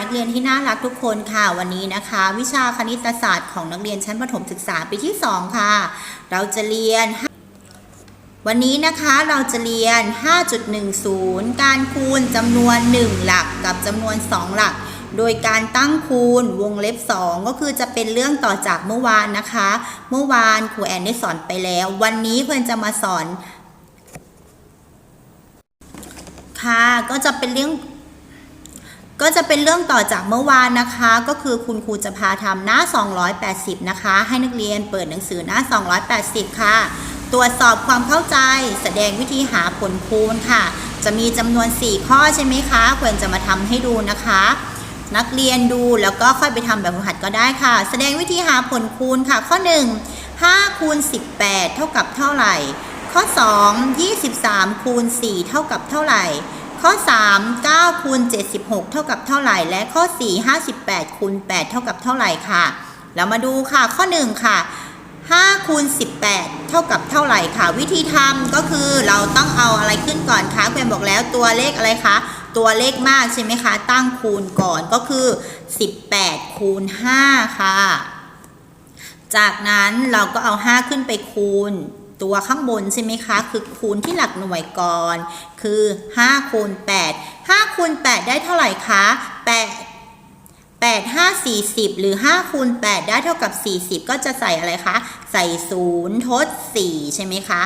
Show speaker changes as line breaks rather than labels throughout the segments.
นักเรียนที่น่ารักทุกคนค่ะวันนี้นะคะ วิชาคณิตศาสตร์ของนักเรียนชั้นประถมศึกษาปีที่ 2 ค่ะ เราจะเรียน วันนี้นะคะเราจะเรียน 5.10 การคูณจำนวน 1 หลักกับจำนวน 2 หลัก โดยการตั้งคูณวงเล็บ 2 ก็คือจะเป็นเรื่องต่อจากเมื่อวานนะคะ เมื่อวานครูแอนได้สอนไปแล้ว วันนี้เพื่อนจะมาสอน ค่ะก็จะเป็นเรื่อง ก็จะเป็นเรื่องต่อจากเมื่อวานนะคะ ก็คือคุณครูจะพาทำหน้า 280 นะคะ ให้นักเรียนเปิดหนังสือหน้า 280 ค่ะ ตรวจสอบความเข้าใจแสดงวิธีหาผลคูณค่ะ จะมีจำนวน 4 ข้อใช่ไหมคะควรจะมาทำให้ดูนะคะ นักเรียนดูแล้วก็ค่อยไปทำแบบฝึกหัดก็ได้ค่ะ แสดงวิธีหาผลคูณค่ะ ข้อ 1 5คูณ18 เท่ากับเท่าไหร่ ข้อ 2 23คูณ4 เท่ากับเท่าไหร่ ข้อ 3 9คูณ76 เท่ากับเท่าไหร่ และข้อ 4 58คูณ8เท่ากับเท่าไหร่ค่ะแล้วมาดูค่ะข้อ 1 ค่ะ5คูณ18 เท่ากับเท่าไหร่ค่ะ วิธีทำก็คือเราต้องเอาอะไรขึ้นก่อนคะเพื่อนบอกแล้วตัวเลขอะไรคะตัวเลขมากใช่ไหมคะ ตั้งคูณก่อนก็คือ 18 คูณ 5 ค่ะ จากนั้นเราก็เอา 5 ขึ้นไปคูณ ตัวข้างบนใช่ไหมคะ คือคูณที่หลักหน่วยก่อน คือ5คูณ8 5คูณ8ได้เท่าไหร่คะ8 8 5 40 หรือ5คูณ8ได้เท่ากับ 40 ก็จะใส่อะไรคะ ใส่ 0 ทด 4 ใช่ไหมคะ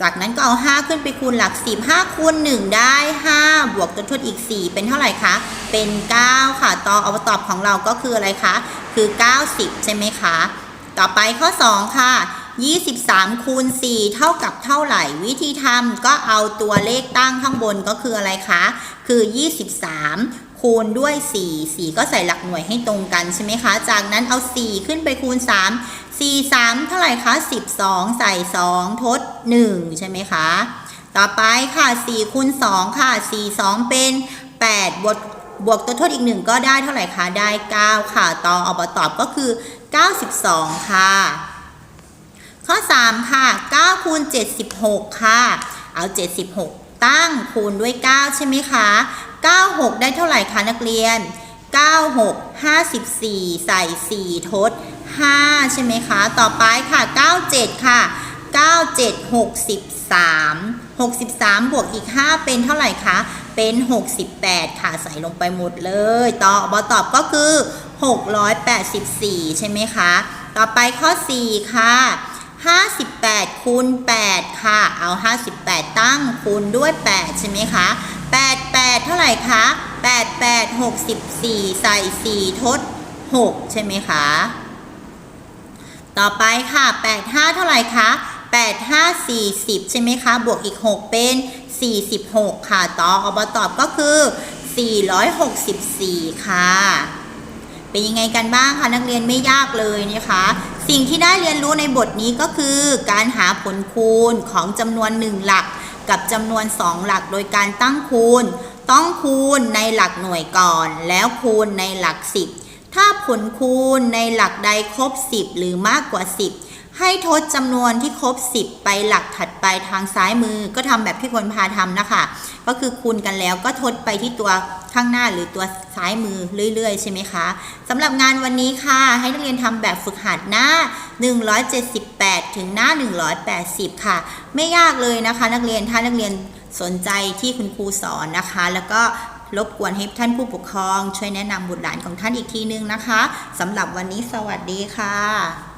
จากนั้นก็เอา 5 ขึ้นไปคูณหลัก 10 5คูณ1ได้ 5 บวกตัวทดอีก 4 เป็นเท่าไหร่คะ เป็น 9 ค่ะ ต่อเอาตอบของเราก็คืออะไรคะ คือ 90 ใช่ไหมคะ ต่อไปข้อ 2 ค่ะ 23 คูณ 4 เท่ากับเท่าไหร่ วิธีทำก็เอาตัวเลขตั้งข้างบนก็คืออะไรคะ คือ 23คูณด้วย 4 4 ก็ใส่หลักหน่วยให้ตรงกันใช่ไหมคะ จากนั้นเอา 4 ขึ้นไปคูณ 3 4 3 เท่าไหร่คะ 12 ใส่ 2 ทด 1 ใช่ไหมคะ ต่อไปค่ะ 4 คูณ 2 ค่ะ 4 2 เป็น 8 บวกบวกตัวทดอีก 1 ก็ได้เท่าไหร่คะ ได้ 9 ค่ะ ต่อเอามาตอบก็คือ 92 ค่ะ ข้อ 3 ค่ะ9คูณ76 ค่ะ เอา 76 ตั้งคูณด้วย 9 ใช่ไหมคะ 96 ได้เท่าไหร่คะนักเรียน 96 54 ใส่ 4 ทด 5 ใช่ไหมคะ ต่อไปค่ะ 97 ค่ะ 97 63 63 บวกอีก 5 เป็นเท่าไหร่คะ เป็น 68 ค่ะ ใส่ลงไปหมดเลย ต่อบอตอบก็คือ 684 ใช่ไหมคะ ต่อไปข้อ 4 ค่ะ 58คูณ8ค่ะ เอา 58 ตั้งคูณด้วย 8 ใช่ไหมคะ8 8 เท่าไหร่คะ8 8 64 ใส่ 4 ทด 6 ใช่ไหมคะ ต่อไปค่ะ 8 5 เท่าไหร่คะ8 5 40 ใช่ไหมคะ บวกอีก 6 เป็น 46 ค่ะ ต่ออบตอบก็คือ 464 ค่ะ เป็นยังไงกันบ้างคะนักเรียนไม่ยากเลยนะคะ สิ่งที่ได้เรียนรู้ในบทนี้ก็คือ การหาผลคูณของจำนวน 1 หลัก กับจำนวน 2 หลักโดยการตั้งคูณ ต้องคูณในหลักหน่วยก่อน แล้วคูณในหลัก 10 ถ้าผลคูณในหลักใดครบ 10 หรือมากกว่า 10 ให้ทดจำนวนที่ครบ 10 ไปหลักถัดไปทางซ้ายมือ ก็ทำแบบที่คนพาทำนะคะ ก็คือคูณกันแล้วก็ทดไปที่ตัวข้างหน้าหรือตัวซ้ายมือเรื่อย ๆ ใช่ไหมคะสำหรับงานวันนี้ค่ะ ให้นักเรียนทำแบบฝึกหัดหน้า 178 ถึงหน้า 180 ค่ะ ไม่ยากเลยนะคะ นักเรียนถ้านักเรียนสนใจที่คุณครูสอนนะคะ แล้วก็รบกวนให้ท่านผู้ปกครอง ช่วยแนะนำบุตรหลานของท่านอีกทีนึงนะคะสำหรับวันนี้สวัสดีค่ะ